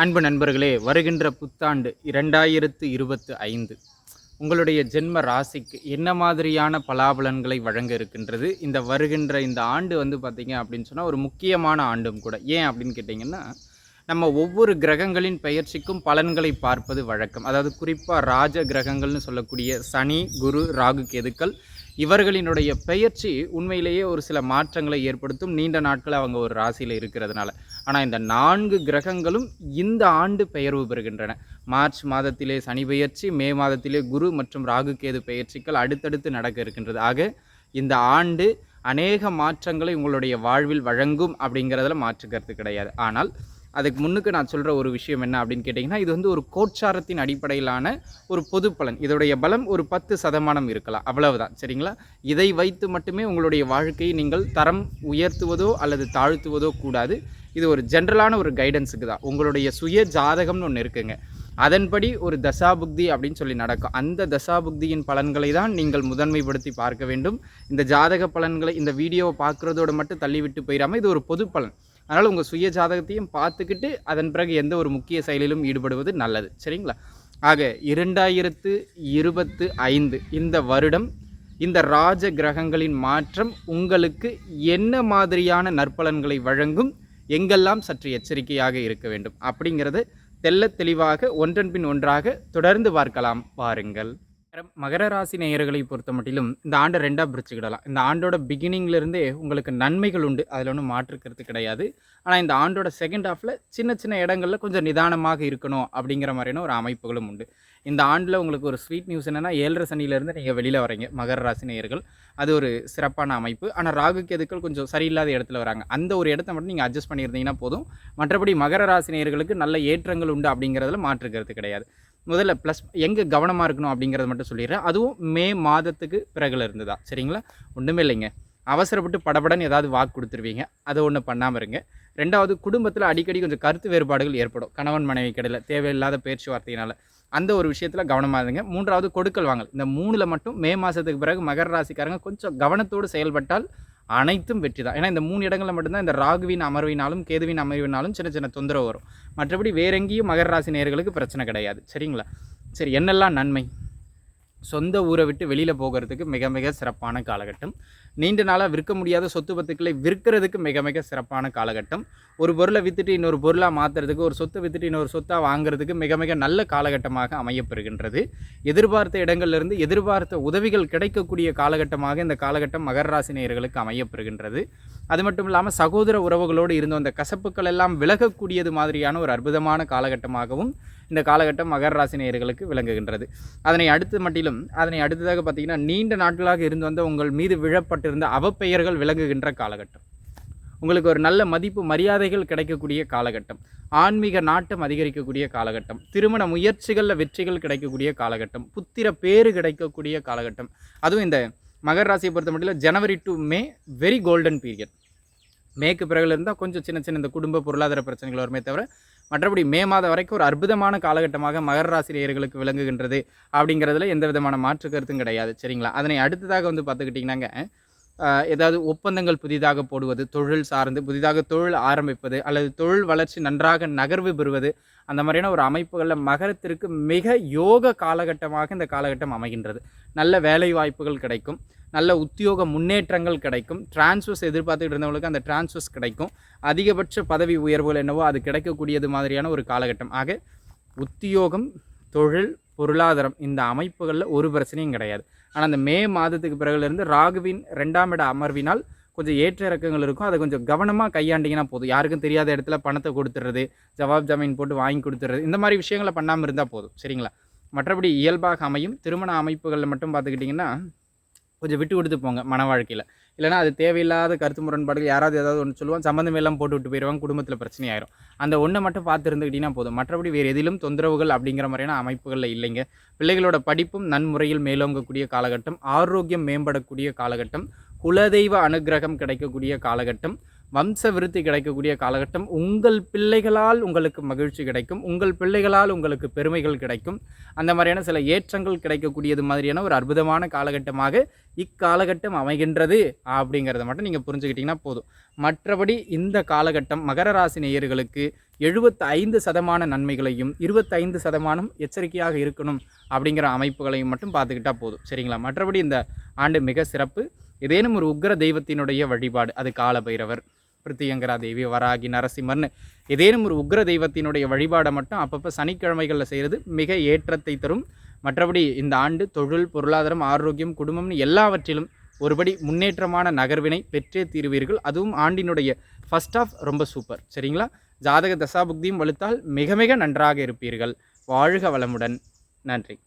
அன்பு நண்பர்களே வருகின்ற புத்தாண்டு இரண்டாயிரத்து இருபத்து ஐந்து. உங்களுடைய ஜென்ம ராசிக்கு என்ன மாதிரியான பலாபலன்களை வழங்க இருக்கின்றது? இந்த வருகின்ற இந்த ஆண்டு வந்து பார்த்தீங்க அப்படின்னு சொன்னால் ஒரு முக்கியமான ஆண்டும் கூட. ஏன் அப்படின்னு கேட்டிங்கன்னா நம்ம ஒவ்வொரு கிரகங்களின் பெயர்ச்சிக்கும் பலன்களை பார்ப்பது வழக்கம். அதாவது குறிப்பாக ராஜ கிரகங்கள்னு சொல்லக்கூடிய சனி குரு ராகு கேதுக்கள் இவர்களினுடைய பெயர்ச்சி உண்மையிலேயே ஒரு சில மாற்றங்களை ஏற்படுத்தும். நீண்ட நாட்கள் அவங்க ஒரு ராசியில் இருக்கிறதுனால. ஆனால் இந்த நான்கு கிரகங்களும் இந்த ஆண்டு பெயர்வு பெறுகின்றன. மார்ச் மாதத்திலே சனி பெயர்ச்சி மே மாதத்திலே குரு மற்றும் ராகு கேது பெயர்ச்சிகள் அடுத்தடுத்து நடக்க இருக்கின்றது. ஆக இந்த ஆண்டு அநேக மாற்றங்களை உங்களுடைய வாழ்வில் வழங்கும் அப்படிங்கிறதுல மாற்று கருத்து கிடையாது. ஆனால் அதுக்கு முன்னுக்கு நான் சொல்கிற ஒரு விஷயம் என்ன அப்படின்னு கேட்டிங்கன்னா இது வந்து ஒரு கோட்சாரத்தின் அடிப்படையிலான ஒரு பொது பலன். இதோடைய பலம் ஒரு பத்து சதமானம் இருக்கலாம். அவ்வளவுதான். சரிங்களா? இதை வைத்து மட்டுமே உங்களுடைய வாழ்க்கையை நீங்கள் தரம் உயர்த்துவதோ அல்லது தாழ்த்துவதோ கூடாது. இது ஒரு ஜென்ரலான ஒரு கைடன்ஸுக்கு தான். உங்களுடைய சுய ஜாதகம்னு ஒன்று இருக்குங்க. அதன்படி ஒரு தசாபுக்தி அப்படின்னு சொல்லி நடக்கும். அந்த தசாபுக்தியின் பலன்களை தான் நீங்கள் முதன்மைப்படுத்தி பார்க்க வேண்டும். இந்த ஜாதக பலன்களை இந்த வீடியோவை பார்க்குறதோடு மட்டும் தள்ளிவிட்டு போயிடாமல் இது ஒரு பொது பலன். அதனால் உங்கள் சுய ஜாதகத்தையும் பார்த்துக்கிட்டு அதன் பிறகு எந்த ஒரு முக்கிய செயலிலும் ஈடுபடுவது நல்லது. சரிங்களா? ஆக இரண்டாயிரத்து இருபத்து ஐந்து இந்த வருடம் இந்த ராஜ கிரகங்களின் மாற்றம் உங்களுக்கு என்ன மாதிரியான நற்பலன்களை வழங்கும் எங்கெல்லாம் சற்று எச்சரிக்கையாக இருக்க வேண்டும் அப்படிங்கிறது தெள்ளத் தெளிவாக ஒன்றன் பின் ஒன்றாக தொடர்ந்து பார்க்கலாம். பாருங்கள். மகர ராசி நேயர்களை பொறுத்த மட்டிலும் இந்த ஆண்டை ரெண்டாக பிரிச்சுக்கிடலாம். இந்த ஆண்டோட பிகினிங்லேருந்தே உங்களுக்கு நன்மைகள் உண்டு. அதில் ஒன்றும் மாற்றுக்கிறது கிடையாது. ஆனால் இந்த ஆண்டோட செகண்ட் ஹாஃபில் சின்ன சின்ன இடங்களில் கொஞ்சம் நிதானமாக இருக்கணும் அப்படிங்கிற மாதிரியான ஒரு அமைப்புகளும் உண்டு. இந்த ஆண்டில் உங்களுக்கு ஒரு ஸ்வீட் நியூஸ் என்னென்னா ஏழரை சனியிலேருந்து நீங்கள் வெளியில் வரீங்க மகர ராசி நேயர்கள். அது ஒரு சிறப்பான அமைப்பு. ஆனால் ராகு கேதுக்கள் கொஞ்சம் சரியில்லாத இடத்துல வராங்க. அந்த ஒரு இடத்த மட்டும் நீங்கள் அட்ஜஸ்ட் பண்ணியிருந்தீங்கன்னா போதும். மற்றபடி மகர ராசி நேயர்களுக்கு நல்ல ஏற்றங்கள் உண்டு அப்படிங்கிறதுல மாற்றுக்கிறது கிடையாது. முதல்ல ப்ளஸ் எங்கே கவனமாக இருக்கணும் அப்படிங்கிறத மட்டும் சொல்லிடுறேன். அதுவும் மே மாதத்துக்கு பிறகுல இருந்ததா சரிங்களா? ஒன்றுமே இல்லைங்க. அவசரப்பட்டு படபடன்னு ஏதாவது வாக்கு கொடுத்துருவீங்க. அதை ஒன்று பண்ணாமல் இருங்க. ரெண்டாவது குடும்பத்தில் அடிக்கடி கொஞ்சம் கருத்து வேறுபாடுகள் ஏற்படும். கணவன் மனைவி கடையில் தேவையில்லாத பேச்சுவார்த்தையினால். அந்த ஒரு விஷயத்தில் கவனமாக இருங்க. மூன்றாவது கொடுக்கல் வாங்கல். இந்த மூணில் மட்டும் மே மாதத்துக்கு பிறகு மகர ராசிக்காரங்க கொஞ்சம் கவனத்தோடு செயல்பட்டால் அனைத்தும் வெற்றி தான். ஏன்னா இந்த மூணு இடங்களில் மட்டும்தான் இந்த ராகுவின் அமர்வினாலும் கேதுவின் அமர்வினாலும் சின்ன சின்ன தொந்தரவு வரும். மற்றபடி வேறெங்கேயும் மகர ராசி நேயர்களுக்கு பிரச்சனை கிடையாது. சரிங்களா? சரி என்னெல்லாம் நன்மை? சொந்த ஊரை விட்டு வெளியில் போகிறதுக்கு மிக மிக சிறப்பான காலகட்டம். நீண்ட நாளாக விற்க முடியாத சொத்து பத்துக்களை விற்கிறதுக்கு மிக மிக சிறப்பான காலகட்டம். ஒரு பொருளை விற்றுட்டு இன்னொரு பொருளாக மாற்றுறதுக்கு ஒரு சொத்தை விற்றுட்டு இன்னொரு சொத்தாக வாங்குறதுக்கு மிக மிக நல்ல காலகட்டமாக அமையப்பெறுகின்றது. எதிர்பார்த்த இடங்கள்லேருந்து எதிர்பார்த்த உதவிகள் கிடைக்கக்கூடிய காலகட்டமாக இந்த காலகட்டம் மகர ராசி அமையப்பெறுகின்றது. அது மட்டும் இல்லாமல் சகோதர உறவுகளோடு இருந்த அந்த கசப்புக்கள் எல்லாம் விலகக்கூடியது மாதிரியான ஒரு அற்புதமான காலகட்டமாகவும் இந்த காலகட்டம் மகர ராசி நேயர்களுக்கு விளங்குகின்றது. அதனை அடுத்து மட்டிலும் அதனை அடுத்ததாக பார்த்தீங்கன்னா நீண்ட நாட்களாக இருந்து வந்த உங்கள் மீது விழப்பட்டிருந்த அவப்பெயர்கள் விளங்குகின்ற காலகட்டம். உங்களுக்கு ஒரு நல்ல மதிப்பு மரியாதைகள் கிடைக்கக்கூடிய காலகட்டம். ஆன்மீக நாட்டம் அதிகரிக்கக்கூடிய காலகட்டம். திருமண முயற்சிகளில் வெற்றிகள் கிடைக்கக்கூடிய காலகட்டம். புத்திர பேறு கிடைக்கக்கூடிய காலகட்டம். அதுவும் இந்த மகர ராசியை பொறுத்த மட்டும் ஜனவரி to May very golden period மேற்கு பிறகுல இருந்தால் கொஞ்சம் சின்ன சின்ன இந்த குடும்ப பொருளாதார பிரச்சனைகள் வருமே தவிர மற்றபடி மே மாதம் வரைக்கும் ஒரு அற்புதமான காலகட்டமாக மகர ராசிரியர்களுக்கு விளங்குகின்றது அப்படிங்கிறதுல எந்த விதமான மாற்று கருத்தும் கிடையாது. சரிங்களா? அதனை அடுத்ததாக வந்து பார்த்துக்கிட்டிங்கன்னாங்க ஏதாவது ஒப்பந்தங்கள் புதிதாக போடுவது தொழில் சார்ந்து புதிதாக தொழில் ஆரம்பிப்பது அல்லது தொழில் வளர்ச்சி நன்றாக நகர்வு பெறுவது அந்த மாதிரியான ஒரு அமைப்புகளில் மகரத்திற்கு மிக யோக காலகட்டமாக இந்த காலகட்டம் அமைகின்றது. நல்ல வேலை வாய்ப்புகள் கிடைக்கும் நல்ல உத்தியோக முன்னேற்றங்கள் கிடைக்கும் டிரான்ஸ்வர்ஸ் எதிர்பார்த்துக்கிட்டு இருந்தவங்களுக்கு அந்த டிரான்ஸ்வர்ஸ் கிடைக்கும். அதிகபட்ச பதவி உயர்வுகள் என்னவோ அது கிடைக்கக்கூடியது மாதிரியான ஒரு காலகட்டம். ஆக உத்தியோகம் தொழில் பொருளாதாரம் இந்த அமைப்புகளில் ஒரு பிரச்சனையும் கிடையாது. ஆனால் அந்த மே மாதத்துக்கு பிறகுலேருந்து ராகுவின் ரெண்டாம் இட அமர்வினால் கொஞ்சம் ஏற்ற இறக்கங்கள் இருக்கும். அதை கொஞ்சம் கவனமாக கையாண்டிங்கன்னா போதும். யாருக்கும் தெரியாத இடத்துல பணத்தை கொடுத்துறது ஜவாப் ஜாமீன் போட்டு வாங்கி கொடுத்துறது இந்த மாதிரி விஷயங்களை பண்ணாமல் இருந்தால் போதும். சரிங்களா? மற்றபடி இயல்பாக அமையும். திருமண அமைப்புகளில் மட்டும் பார்த்துக்கிட்டிங்கன்னா கொஞ்சம் விட்டு கொடுத்து போங்க மன வாழ்க்கையில். இல்லைனா அது தேவையில்லாத கருத்து முரண்பாடுகள் யாராவது ஏதாவது ஒன்று சொல்லுவாங்க சம்மந்தம் எல்லாம் போட்டு விட்டு போயிடுவாங்க குடும்பத்தில் பிரச்சனையாயிரும். அந்த ஒன்றை மட்டும் பார்த்து இருந்துக்கிட்டிங்கன்னா போதும். மற்றபடி வேறு எதிலும் தொந்தரவுகள் அப்படிங்கிற மாதிரியான அமைப்புகளில் இல்லைங்க. பிள்ளைகளோட படிப்பும் நன்முறையில் மேலோங்கக்கூடிய காலகட்டம் ஆரோக்கியம் மேம்படக்கூடிய காலகட்டம் குலதெய்வ அனுக்கிரகம் கிடைக்கக்கூடிய காலகட்டம் வம்ச விருத்தி கிடைக்கக்கூடிய காலகட்டம் உங்கள் பிள்ளைகளால் உங்களுக்கு மகிழ்ச்சி கிடைக்கும். உங்கள் பிள்ளைகளால் உங்களுக்கு பெருமைகள் கிடைக்கும். அந்த மாதிரியான சில ஏற்றங்கள் கிடைக்கக்கூடியது மாதிரியான ஒரு அற்புதமான காலகட்டமாக இக்காலகட்டம் அமைகின்றது அப்படிங்கிறத மட்டும் நீங்கள் புரிஞ்சுக்கிட்டிங்கன்னா போதும். மற்றபடி இந்த காலகட்டம் மகர ராசி நேயர்களுக்கு எழுபத்து ஐந்து சதமான நன்மைகளையும் இருபத்தைந்து சதமானம் எச்சரிக்கையாக இருக்கணும் அப்படிங்கிற அமைப்புகளையும் மட்டும் பார்த்துக்கிட்டா போதும். சரிங்களா? மற்றபடி இந்த ஆண்டு மிக சிறப்பு. ஏதேனும் ஒரு உக்ர தெய்வத்தினுடைய வழிபாடு அது காலபைரவர். பிரித்தியங்கரா தேவி வராகி நரசிம்மர்னு. ஏதேனும் ஒரு உக்ர தெய்வத்தினுடைய வழிபாடை மட்டும் அப்பப்போ சனிக்கிழமைகளில் செய்கிறது மிக ஏற்றத்தை தரும். மற்றபடி இந்த ஆண்டு தொழில் பொருளாதாரம் ஆரோக்கியம் குடும்பம்னு எல்லாவற்றிலும் ஒருபடி முன்னேற்றமான நகர்வினை பெற்றே தீர்வீர்கள். அதுவும் ஆண்டினுடைய ஃபர்ஸ்ட் ஆஃப் ரொம்ப சூப்பர் சரிங்களா? ஜாதக தசாபுக்தியும் வலுத்தால் மிக மிக நன்றாக இருப்பீர்கள். வாழ்க வளமுடன். நன்றி.